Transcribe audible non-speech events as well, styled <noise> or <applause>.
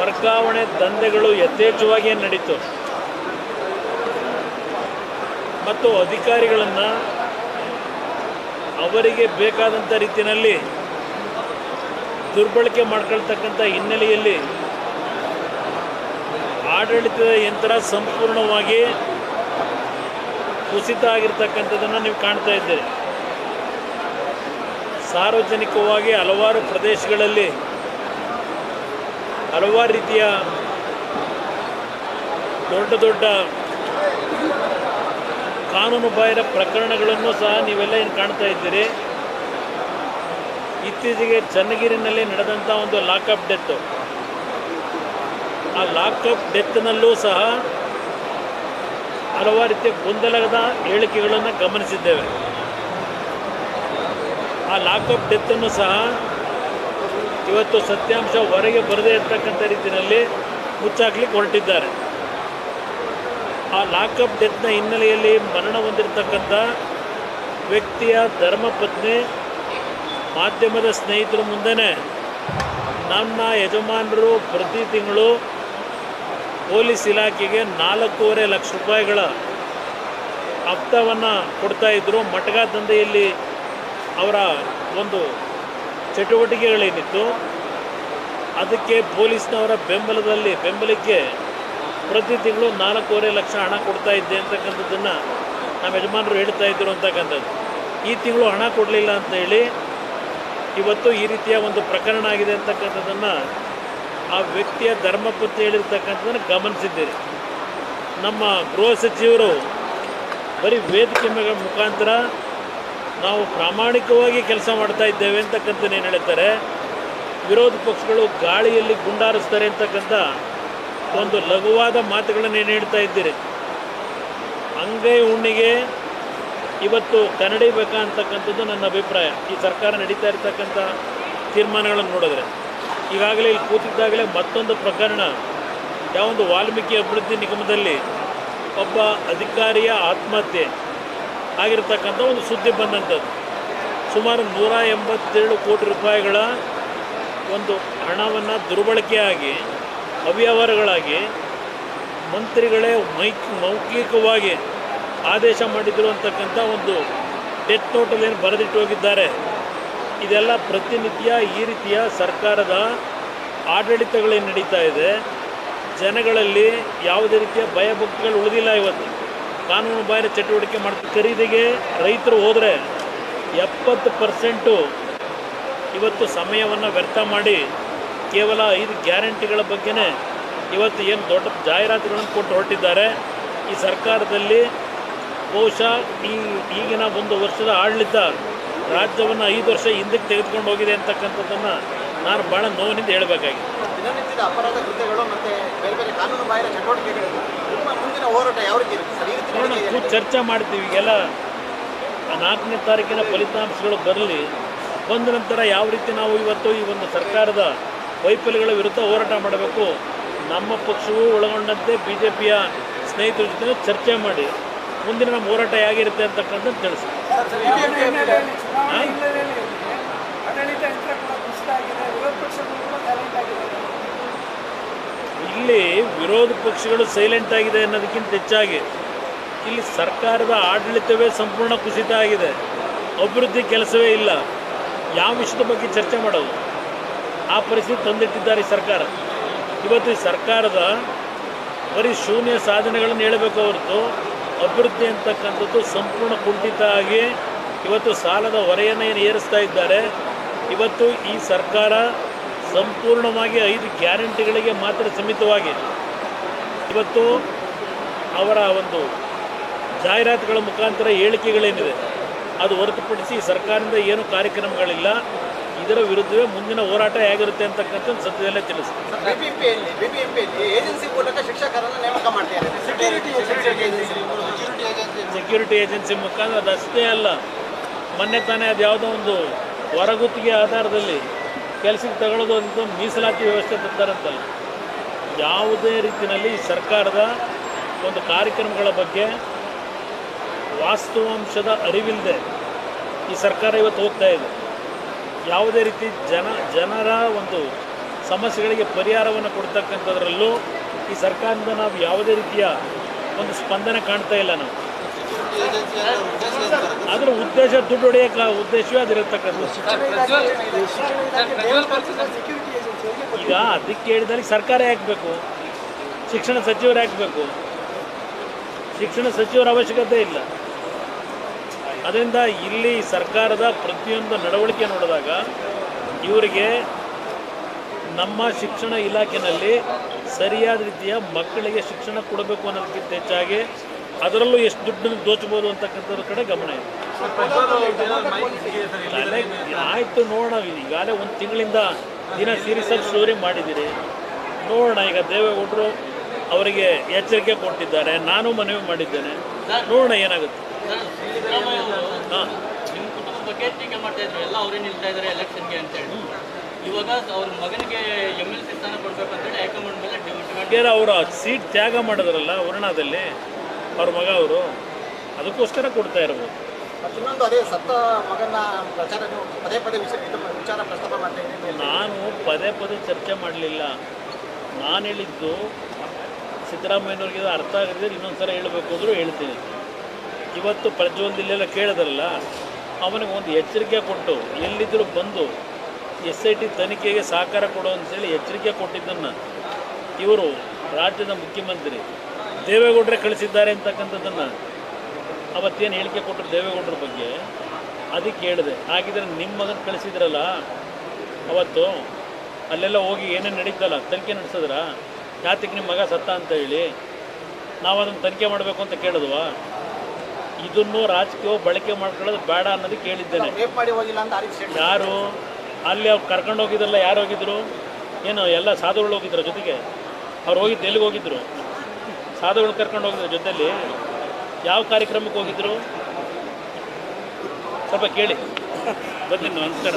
ವರ್ಗಾವಣೆ ದಂಧೆಗಳು ಯಥೇಚ್ಛವಾಗಿ ನಡೀತು. ಮತ್ತು ಅಧಿಕಾರಿಗಳನ್ನು ಅವರಿಗೆ ಬೇಕಾದಂಥ ರೀತಿಯಲ್ಲಿ ದುರ್ಬಳಕೆ ಮಾಡ್ಕೊಳ್ತಕ್ಕಂಥ ಹಿನ್ನೆಲೆಯಲ್ಲಿ ಆಡಳಿತದ ಯಂತ್ರ ಸಂಪೂರ್ಣವಾಗಿ ಕುಸಿತ ಆಗಿರ್ತಕ್ಕಂಥದ್ದನ್ನು ನೀವು ಕಾಣ್ತಾ ಇದ್ದೀರಿ. ಸಾರ್ವಜನಿಕವಾಗಿ ಹಲವಾರು ಪ್ರದೇಶಗಳಲ್ಲಿ ಹಲವಾರು ರೀತಿಯ ದೊಡ್ಡ ದೊಡ್ಡ ಕಾನೂನು ಬಾಹಿರ ಪ್ರಕರಣಗಳನ್ನು ಸಹ ನೀವೆಲ್ಲ ಏನು ಕಾಣ್ತಾ ಇದ್ದೀರಿ? ಇತ್ತೀಚೆಗೆ ಚನ್ನಗಿರಿನಲ್ಲಿ ನಡೆದಂಥ ಒಂದು ಲಾಕಪ್ ಡೆತ್. ಆ ಲಾಕಪ್ ಡೆತ್ನಲ್ಲೂ ಸಹ ಹಲವಾರು ರೀತಿಯ ಗೊಂದಲದ ಹೇಳಿಕೆಗಳನ್ನು ಗಮನಿಸಿದ್ದೇವೆ. ಆ ಲಾಕಪ್ ಡೆತ್ತನ್ನು ಸಹ ಇವತ್ತು ಸತ್ಯಾಂಶ ಹೊರಗೆ ಬರದೇ ಇರ್ತಕ್ಕಂಥ ರೀತಿಯಲ್ಲಿ ಮುಚ್ಚಾಕ್ಲಿಕ್ಕೆ ಹೊರಟಿದ್ದಾರೆ. ಆ ಲಾಕಪ್ ಡೆತ್ನ ಹಿನ್ನೆಲೆಯಲ್ಲಿ ಮರಣ ಹೊಂದಿರತಕ್ಕಂಥ ವ್ಯಕ್ತಿಯ ಧರ್ಮಪತ್ನಿ ಮಾಧ್ಯಮದ ಸ್ನೇಹಿತರ ಮುಂದೆ ನನ್ನ ಯಜಮಾನರು ಪ್ರತಿ ತಿಂಗಳು ಪೊಲೀಸ್ ಇಲಾಖೆಗೆ ನಾಲ್ಕೂವರೆ ಲಕ್ಷ ರೂಪಾಯಿಗಳ ಹಪ್ತವನ್ನು ಕೊಡ್ತಾಯಿದ್ರು ಮಟ್ಗಾ ದಂಧೆಯಲ್ಲಿ ಅವರ ಒಂದು ಚಟುವಟಿಕೆಗಳೇನಿತ್ತು. ಅದಕ್ಕೆ ಪೊಲೀಸ್ನವರ ಬೆಂಬಲದಲ್ಲಿ ಬೆಂಬಲಕ್ಕೆ ಪ್ರತಿ ತಿಂಗಳು ನಾಲ್ಕೂವರೆ ಲಕ್ಷ ಹಣ ಕೊಡ್ತಾ ಇದ್ದೆ ಅಂತಕ್ಕಂಥದ್ದನ್ನು ನಮ್ಮ ಯಜಮಾನರು ಹೇಳ್ತಾ ಇದ್ದರು ಅಂತಕ್ಕಂಥದ್ದು. ಈ ತಿಂಗಳು ಹಣ ಕೊಡಲಿಲ್ಲ ಅಂತ ಹೇಳಿ ಇವತ್ತು ಈ ರೀತಿಯ ಒಂದು ಪ್ರಕರಣ ಆಗಿದೆ ಅಂತಕ್ಕಂಥದ್ದನ್ನು ಆ ವ್ಯಕ್ತಿಯ ಧರ್ಮಪತ್ನಿ ಹೇಳಿರ್ತಕ್ಕಂಥದ್ದನ್ನು ಗಮನಿಸಿದ್ದೀರಿ. ನಮ್ಮ ಗೃಹ ಸಚಿವರು ಬರೀ ವೇದಿಕೆ ಮೇಲೆ ಮುಖಾಂತರ ನಾವು ಪ್ರಾಮಾಣಿಕವಾಗಿ ಕೆಲಸ ಮಾಡ್ತಾ ಇದ್ದೇವೆ ಅಂತಕ್ಕಂಥದ್ದು ಏನು ಹೇಳ್ತಾರೆ? ವಿರೋಧ ಪಕ್ಷಗಳು ಗಾಳಿಯಲ್ಲಿ ಗುಂಡಾರಿಸ್ತಾರೆ ಅಂತಕ್ಕಂಥ ಒಂದು ಲಘುವಾದ ಮಾತುಗಳನ್ನು ಹೇಳ್ತಾ ಇದ್ದೀರಿ. ಅಂಗೈ ಹುಣ್ಣಿಗೆ ಇವತ್ತು ಕನ್ನಡಿಬೇಕಾ ಅಂತಕ್ಕಂಥದ್ದು ನನ್ನ ಅಭಿಪ್ರಾಯ. ಈ ಸರ್ಕಾರ ನಡೀತಾ ಇರ್ತಕ್ಕಂಥ ತೀರ್ಮಾನಗಳನ್ನು ನೋಡಿದ್ರೆ. ಈಗಾಗಲೇ ಇಲ್ಲಿ ಕೂತಿದ್ದಾಗಲೇ ಮತ್ತೊಂದು ಪ್ರಕರಣ. ಯಾವೊಂದು ವಾಲ್ಮೀಕಿ ಅಭಿವೃದ್ಧಿ ನಿಗಮದಲ್ಲಿ ಒಬ್ಬ ಅಧಿಕಾರಿಯ ಆತ್ಮಹತ್ಯೆ ಆಗಿರ್ತಕ್ಕಂಥ ಒಂದು ಸುದ್ದಿ ಬಂದಂಥದ್ದು. ಸುಮಾರು ನೂರ ಎಂಬತ್ತೇಳು ಕೋಟಿ ರೂಪಾಯಿಗಳ ಒಂದು ಹಣವನ್ನು ದುರ್ಬಳಕೆಯಾಗಿ, ಅವ್ಯವಹಾರಗಳಾಗಿ ಮಂತ್ರಿಗಳೇ ಮೈಕ್, ಮೌಖಿಕವಾಗಿ ಆದೇಶ ಮಾಡಿದ್ರು ಅಂತಕ್ಕಂಥ ಒಂದು ಡೆತ್ ನೋಟಲ್ಲಿ ಏನು ಬರೆದಿಟ್ಟು ಹೋಗಿದ್ದಾರೆ. ಇದೆಲ್ಲ ಪ್ರತಿನಿತ್ಯ ಈ ರೀತಿಯ ಸರ್ಕಾರದ ಆಡಳಿತಗಳೇನು ನಡೀತಾ ಇದೆ. ಜನಗಳಲ್ಲಿ ಯಾವುದೇ ರೀತಿಯ ಭಯಭಕ್ತಿಗಳು ಉಳಿದಿಲ್ಲ ಇವತ್ತು. ಕಾನೂನು ಬಾಹಿರ ಚಟುವಟಿಕೆ ಮಾಡ್ತಾರೆ ಖರೀದಿಗೆ ರೈತರು ಹೋದರೆ ಎಪ್ಪತ್ತು ಪರ್ಸೆಂಟು ಇವತ್ತು ಸಮಯವನ್ನು ವ್ಯರ್ಥ ಮಾಡಿ ಕೇವಲ ಐದು ಗ್ಯಾರಂಟಿಗಳ ಬಗ್ಗೆನೇ ಇವತ್ತು ಏನು ದೊಡ್ಡ ಜಾಹೀರಾತುಗಳನ್ನು ಕೊಟ್ಟು ಹೊರಟಿದ್ದಾರೆ. ಈ ಸರ್ಕಾರದಲ್ಲಿ ಬಹುಶಃ ಈ ಈಗಿನ ಒಂದು ವರ್ಷದ ಆಡಳಿತ ರಾಜ್ಯವನ್ನು ಐದು ವರ್ಷ ಹಿಂದಕ್ಕೆ ತೆಗೆದುಕೊಂಡು ಹೋಗಿದೆ ಅಂತಕ್ಕಂಥದ್ದನ್ನು ನಾನು ಭಾಳ ನೋವಿನಿಂದ ಹೇಳಬೇಕಾಗಿದೆ. ದಿನನಿತ್ಯದ ಅಪರಾಧ ಕೃತ್ಯಗಳು ಮತ್ತೆ ಬೇರೆ ಬೇರೆ ಕಾನೂನು ಬಾಹಿರ ಚಟುವಟಿಕೆಗಳು ನಿಮ್ಮ ಮುಂದಿನ ಹೋರಾಟ ಯಾವ ರೀತಿ ಇರುತ್ತೆ ಈ ರೀತಿ ನೋಡೋಣ ಕೂತು ಚರ್ಚೆ ಮಾಡ್ತೀವಿ. ಈಗೆಲ್ಲ ಆ ನಾಲ್ಕನೇ ತಾರೀಕಿನ ಫಲಿತಾಂಶಗಳು ಬರಲಿ ಬಂದ ನಂತರ ಯಾವ ರೀತಿ ನಾವು ಇವತ್ತು ಈ ಒಂದು ಸರ್ಕಾರದ ವೈಫಲ್ಯಗಳ ವಿರುದ್ಧ ಹೋರಾಟ ಮಾಡಬೇಕು? ನಮ್ಮ ಪಕ್ಷವು ಒಳಗೊಂಡಂತೆ ಬಿ ಜೆ ಪಿಯ ಸ್ನೇಹಿತರ ಜೊತೆ ಚರ್ಚೆ ಮಾಡಿ ಮುಂದಿನ ನಮ್ಮ ಹೋರಾಟ ಹೇಗಿರುತ್ತೆ ಅಂತಕ್ಕಂಥದ್ದು ತಿಳಿಸಿ ಇಲ್ಲಿ ವಿರೋಧ ಪಕ್ಷಗಳು ಸೈಲೆಂಟ್ ಆಗಿದೆ ಅನ್ನೋದಕ್ಕಿಂತ ಹೆಚ್ಚಾಗಿ ಇಲ್ಲಿ ಸರ್ಕಾರದ ಆಡಳಿತವೇ ಸಂಪೂರ್ಣ ಕುಸಿತ ಆಗಿದೆ. ಅಭಿವೃದ್ಧಿ ಕೆಲಸವೇ ಇಲ್ಲ. ಯಾವ ವಿಷಯದ ಬಗ್ಗೆ ಚರ್ಚೆ ಮಾಡೋದು? ಆ ಪರಿಸ್ಥಿತಿ ತಂದಿಟ್ಟಿದ್ದಾರೆ ಸರ್ಕಾರ. ಇವತ್ತು ಸರ್ಕಾರದ ಬರೀ ಶೂನ್ಯ ಸಾಧನೆಗಳನ್ನು ಹೇಳಬೇಕು ಹೊರತು ಅಭಿವೃದ್ಧಿ ಅಂತಕ್ಕಂಥದ್ದು ಸಂಪೂರ್ಣ ಕುಂಠಿತ ಆಗಿ ಇವತ್ತು ಸಾಲದ ಹೊರೆಯನ್ನು ಏನು ಏರಿಸ್ತಾ ಇದ್ದಾರೆ. ಇವತ್ತು ಈ ಸರ್ಕಾರ ಸಂಪೂರ್ಣವಾಗಿ ಐದು ಗ್ಯಾರಂಟಿಗಳಿಗೆ ಮಾತ್ರ ಸೀಮಿತವಾಗಿ. ಇವತ್ತು ಅವರ ಒಂದು ಜಾಹೀರಾತುಗಳ ಮುಖಾಂತರ ಹೇಳಿಕೆಗಳೇನಿದೆ ಅದು ಹೊರತುಪಡಿಸಿ ಸರ್ಕಾರದಿಂದ ಏನು ಕಾರ್ಯಕ್ರಮಗಳಿಲ್ಲ. ಇದರ ವಿರುದ್ಧವೇ ಮುಂದಿನ ಹೋರಾಟ ಹೇಗಿರುತ್ತೆ ಅಂತಕ್ಕಂಥದ್ದು ಸದ್ಯದಲ್ಲೇ ಏಜೆನ್ಸಿ ಸೆಕ್ಯೂರಿಟಿ ಏಜೆನ್ಸಿ ಮುಖಾಂತರ ಅದು ಅಷ್ಟೇ ಅಲ್ಲ. ಮೊನ್ನೆ ತಾನೇ ಅದು ಯಾವುದೋ ಒಂದು ಹೊರಗುತ್ತಿಗೆ ಆಧಾರದಲ್ಲಿ ಕೆಲಸಕ್ಕೆ ತಗೊಳ್ಳೋದು ಅಂತ ಮೀಸಲಾತಿ ವ್ಯವಸ್ಥೆ ತಂತಾರಂತಲ್ಲ ಯಾವುದೇ ರೀತಿಯಲ್ಲಿ ಸರ್ಕಾರದ ಒಂದು ಕಾರ್ಯಕ್ರಮಗಳ ಬಗ್ಗೆ ವಾಸ್ತವಾಂಶದ ಅರಿವಿಲ್ಲದೆ ಈ ಸರ್ಕಾರ ಇವತ್ತು ಹೋಗ್ತಾ ಇದೆ. ಯಾವುದೇ ರೀತಿ ಜನ, ಜನರ ಒಂದು ಸಮಸ್ಯೆಗಳಿಗೆ ಪರಿಹಾರವನ್ನು ಕೊಡ್ತಕ್ಕಂಥದ್ರಲ್ಲೂ ಈ ಸರ್ಕಾರದಿಂದ ನಾವು ಯಾವುದೇ ರೀತಿಯ ಒಂದು ಸ್ಪಂದನೆ ಕಾಣ್ತಾ ಇಲ್ಲ ನಾವು. ಅದರ ಉದ್ದೇಶ ದುಡ್ಡು ಹೊಡೆಯೋಕ್ಕೆ ಉದ್ದೇಶವೇ ಅದಿರತಕ್ಕಂಥ ಈಗ ಅದಕ್ಕೆ ಹೇಳಿದಲ್ಲಿ ಸರ್ಕಾರ ಹಾಕಬೇಕು ಶಿಕ್ಷಣ ಸಚಿವರು ಹಾಕಬೇಕು ಶಿಕ್ಷಣ ಸಚಿವರ ಅವಶ್ಯಕತೆ ಇಲ್ಲ. ಅದರಿಂದ ಇಲ್ಲಿ ಸರ್ಕಾರದ ಪ್ರತಿಯೊಂದು ನಡವಳಿಕೆ ನೋಡಿದಾಗ ಇವರಿಗೆ ನಮ್ಮ ಶಿಕ್ಷಣ ಇಲಾಖೆಯಲ್ಲಿ ಸರಿಯಾದ ರೀತಿಯ ಮಕ್ಕಳಿಗೆ ಶಿಕ್ಷಣ ಕೊಡಬೇಕು ಅನ್ನೋದಕ್ಕಿಂತ ಹೆಚ್ಚಾಗಿ ಅದರಲ್ಲೂ ಎಷ್ಟು ದುಡ್ಡನ್ನು ದೋಚಬಹುದು ಅಂತಕ್ಕಂಥದ್ರ ಕಡೆ ಗಮನ ಇದೆ. ಆಯಿತು ನೋಡೋಣ, ಈಗಾಗಲೇ ಒಂದು ತಿಂಗಳಿಂದ ದಿನ ಸೀರಿಯಸ್ ಸ್ಟೋರಿ ಮಾಡಿದ್ದೀರಿ. ನೋಡೋಣ, ಈಗ ದೇವೇಗೌಡರು ಅವರಿಗೆ ಎಚ್ಚರಿಕೆ ಕೊಟ್ಟಿದ್ದಾರೆ, ನಾನು ಮನವಿ ಮಾಡಿದ್ದೇನೆ. ನೋಡೋಣ ಏನಾಗುತ್ತೆ. ಹಾಂ. ನಿಮ್ಮ ಕುಟುಂಬ ಬಗ್ಗೆ ಟೀಕೆ ಮಾಡ್ತಾ ಇದ್ರು. ಎಲ್ಲ ಅವರೇ ನಿಲ್ತಾ ಇದ್ದಾರೆ ಎಲೆಕ್ಷನ್ಗೆ ಅಂತೇಳಿ ಇವಾಗ ಅವ್ರ ಮಗನಿಗೆ ಎಂ ಎಲ್ ಸಿ ಸ್ಥಾನ ಕೊಡ್ಬೇಕು ಅಂತೇಳಿ ಹೈಕಮಾಂಡ್ ಮೇಲೆ ಡಿಮ್ಯಾಂಡ್ ಅವರು ಅವರ ಸೀಟ್ ತ್ಯಾಗ ಮಾಡಿದ್ರಲ್ಲ ವರ್ಣದಲ್ಲಿ ಅವ್ರ ಮಗ ಅವರು ಅದಕ್ಕೋಸ್ಕರ ಕೊಡ್ತಾ ಇರ್ಬೋದು. ಇನ್ನೊಂದು ಅದೇ ಸತ್ತ ಮಗನ ಪ್ರಚಾರ ಪದೇ ಪದೇ ವಿಷಯ ವಿಚಾರ ಪ್ರಸ್ತಾಪ ಮಾಡ್ತಾ ನಾನು ಪದೇ ಪದೇ ಚರ್ಚೆ ಮಾಡಲಿಲ್ಲ. ನಾನು ಹೇಳಿದ್ದು ಸಿದ್ದರಾಮಯ್ಯನವ್ರಿಗೆ ಅರ್ಥ ಆಗದೆ ಇನ್ನೊಂದು ಸಲ ಹೇಳಬೇಕು ಅಂದರೂ ಹೇಳ್ತೀನಿ. ಇವತ್ತು ಪ್ರಜ್ವಲ್ ಇಲ್ಲೆಲ್ಲ ಕೇಳಿದ್ರಲ್ಲ, ಅವನಿಗೆ ಒಂದು ಎಚ್ಚರಿಕೆ ಕೊಟ್ಟು ಎಲ್ಲಿದ್ದರೂ ಬಂದು ಎಸ್ ಐ ಟಿ ತನಿಖೆಗೆ ಸಹಕಾರ ಕೊಡು ಅಂತೇಳಿ ಎಚ್ಚರಿಕೆ ಕೊಟ್ಟಿದ್ದನ್ನು ಇವರು ರಾಜ್ಯದ ಮುಖ್ಯಮಂತ್ರಿ ದೇವೇಗೌಡರೇ ಕಳಿಸಿದ್ದಾರೆ ಅಂತಕ್ಕಂಥದ್ದನ್ನು ಅವತ್ತೇನು ಹೇಳಿಕೆ ಕೊಟ್ಟರು ದೇವೇಗೌಡರ ಬಗ್ಗೆ? ಅದಕ್ಕೆ ಹೇಳಿದೆ. ಹಾಗಿದ್ರೆ ನಿಮ್ಮ ಮಗನ ಕಳಿಸಿದ್ರಲ್ಲ, ಅವತ್ತು ಅಲ್ಲೆಲ್ಲ ಹೋಗಿ ಏನೇನು ನಡೀತಲ್ಲ, ತನಿಖೆ ನಡೆಸಿದ್ರ? ಯಾತಕ್ಕೆ ನಿಮ್ಮ ಮಗ ಸತ್ತ ಅಂತ ಹೇಳಿ ನಾವು ಅದನ್ನು ತನಿಖೆ ಮಾಡಬೇಕು ಅಂತ ಕೇಳಿದ್ವಾ? ಇದನ್ನು ರಾಜಕೀಯ ಬಳಕೆ ಮಾಡ್ಕೊಳ್ಳೋದು ಬೇಡ ಅನ್ನೋದು ಕೇಳಿದ್ದೇನೆ. ಯಾರು? ಅಲ್ಲಿ ಅವ್ರು ಕರ್ಕೊಂಡು ಹೋಗಿದ್ರಲ್ಲ ಯಾರು ಹೋಗಿದ್ರು? ಏನು ಎಲ್ಲ ಸಾಧುಗಳು ಹೋಗಿದ್ರು ಜೊತೆಗೆ? ಅವ್ರು ಹೋಗಿದ್ದು ಎಲ್ಲಿಗೆ ಹೋಗಿದ್ರು? ಸಾಧುಗಳು ಕರ್ಕೊಂಡು ಹೋಗಿದ್ರು ಜೊತೆಯಲ್ಲಿ ಯಾವ ಕಾರ್ಯಕ್ರಮಕ್ಕೆ ಹೋಗಿದ್ರು? ಸ್ವಲ್ಪ ಕೇಳಿ. <laughs> ಬರ್ತೀನಿ ನಮಸ್ಕಾರ.